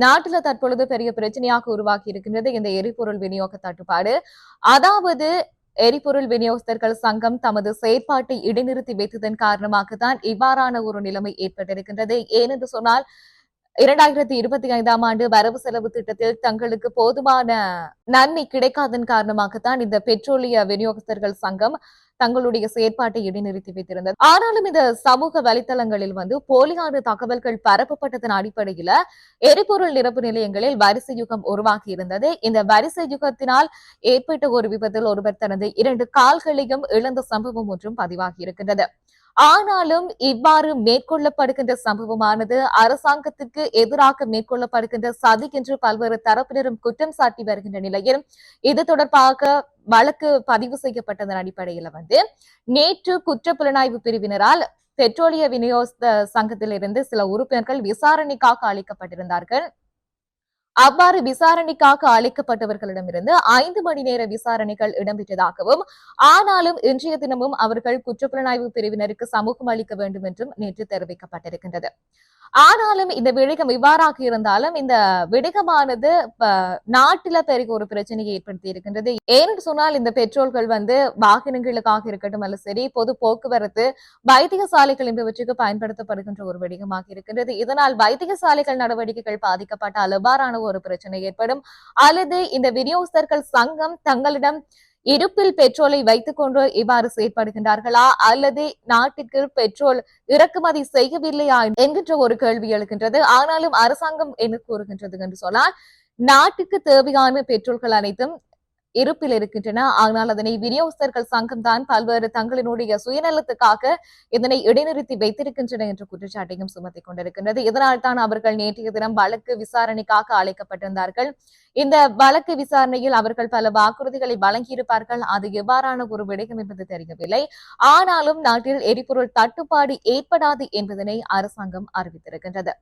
நாட்டுல தற்பொழுது பெரிய பிரச்சனையாக உருவாக்கி இருக்கின்றது இந்த எரிபொருள் விநியோக தட்டுப்பாடு அதாவது எரிபொருள் விநியோகஸ்தர்கள் சங்கம் தமது செயற்பாட்டை இடைநிறுத்தி வைத்ததன் காரணமாகத்தான் இவ்வாறான ஒரு நிலைமை ஏற்பட்டிருக்கின்றது. ஏனென்று சொன்னால் இரண்டாயிரத்தி இருபத்தி ஐந்தாம் ஆண்டு வரவு செலவு திட்டத்தில் தங்களுக்கு போதுமான நன்மை கிடைக்காதன் காரணமாகத்தான் இந்த பெட்ரோலிய விநியோகஸ்தர்கள் சங்கம் தங்களுடைய செயற்பாட்டை இடைநிறுத்தி வைத்திருந்தது. ஆனாலும் இந்த சமூக வலைத்தளங்களில் வந்து போலியான தகவல்கள் பரப்பப்பட்டதன் அடிப்படையில எரிபொருள் நிரப்பு நிலையங்களில் வரிசை யுகம் உருவாகி இருந்தது. இந்த வரிசை யுகத்தினால் ஏற்பட்ட ஒரு விபத்தில் ஒருவர் தனது இரண்டு கால்களையும் இழந்த சம்பவம் ஒன்றும் பதிவாகி இருக்கின்றது. ஆனாலும் இவ்வாறு மேற்கொள்ளப்படுகின்ற சம்பவமானது அரசாங்கத்துக்கு எதிராக மேற்கொள்ளப்படுகின்ற சதி என்று பல்வேறு தரப்பினரும் குற்றம் சாட்டி வருகின்ற நிலையில் இது தொடர்பாக வழக்கு பதிவு செய்யப்பட்டதன் அடிப்படையில வந்து நேற்று குற்ற புலனாய்வு பிரிவினரால் பெட்ரோலிய விநியோக சங்கத்திலிருந்து சில உறுப்பினர்கள் விசாரணைக்காக அளிக்கப்பட்டிருந்தார்கள். அவ்வாறு விசாரணைக்காக அழைக்கப்பட்டவர்களிடமிருந்து ஐந்து மணி நேர விசாரணைகள் இடம்பெற்றதாகவும் ஆனாலும் இன்றைய தினமும் அவர்கள் குற்றப்புலனாய்வு பிரிவினருக்கு சமூகம் அளிக்க வேண்டும் என்றும் நேற்று தெரிவிக்கப்பட்டிருக்கின்றது. ஆனாலும் இந்த விடயம் இவ்வாறாக இருந்தாலும் இந்த விடயமானது நாட்டில பெரிய ஒரு பிரச்சனையை ஏற்படுத்தி இருக்கின்றது. ஏன்னு சொன்னால் இந்த பெட்ரோல்கள் வந்து வாகனங்களுக்காக இருக்கட்டும் அல்ல சரி பொது போக்குவரத்து வைத்தியசாலைகள் என்பவற்றுக்கு பயன்படுத்தப்படுகின்ற ஒரு விடயமாக இருக்கின்றது. இதனால் வைத்தியசாலைகள் நடவடிக்கைகள் பாதிக்கப்பட்டால் எவ்வாறான ஒரு பிரச்சனை ஏற்படும்? அல்லது இந்த விநியோகஸ்தர்கள் சங்கம் தங்களிடம் இருப்பில் பெட்ரோலை வைத்துக் கொண்டு இவ்வாறு செயற்படுகின்றார்களா? அல்லது நாட்டிற்கு பெட்ரோல் இறக்குமதி செய்யவில்லையா? என்கின்ற ஒரு கேள்வி எழுகின்றது. ஆனாலும் அரசாங்கம் என்ன கூறுகின்றது என்று சொன்னால் நாட்டுக்கு தேவையான பெட்ரோல்கள் அனைத்தும் இருப்பில் இருக்கின்றன. ஆனால் அதனை விநியோகஸ்தர்கள் சங்கம் தான் பல்வேறு தங்களினுடைய சுயநலத்துக்காக இதனை இடைநிறுத்தி வைத்திருக்கின்றன என்ற குற்றச்சாட்டையும் சுமத்திக் கொண்டிருக்கின்றது. இதனால் தான் அவர்கள் நேற்றைய தினம் வழக்கு விசாரணைக்காக அழைக்கப்பட்டிருந்தார்கள். இந்த வழக்கு விசாரணையில் அவர்கள் பல வாக்குறுதிகளை வழங்கியிருப்பார்கள். அது எவ்வாறான ஒரு விடயம் என்பது தெரியவில்லை. ஆனாலும் நாட்டில் எரிபொருள் தட்டுப்பாடு ஏற்படாது என்பதனை அரசாங்கம் அறிவித்திருக்கின்றது.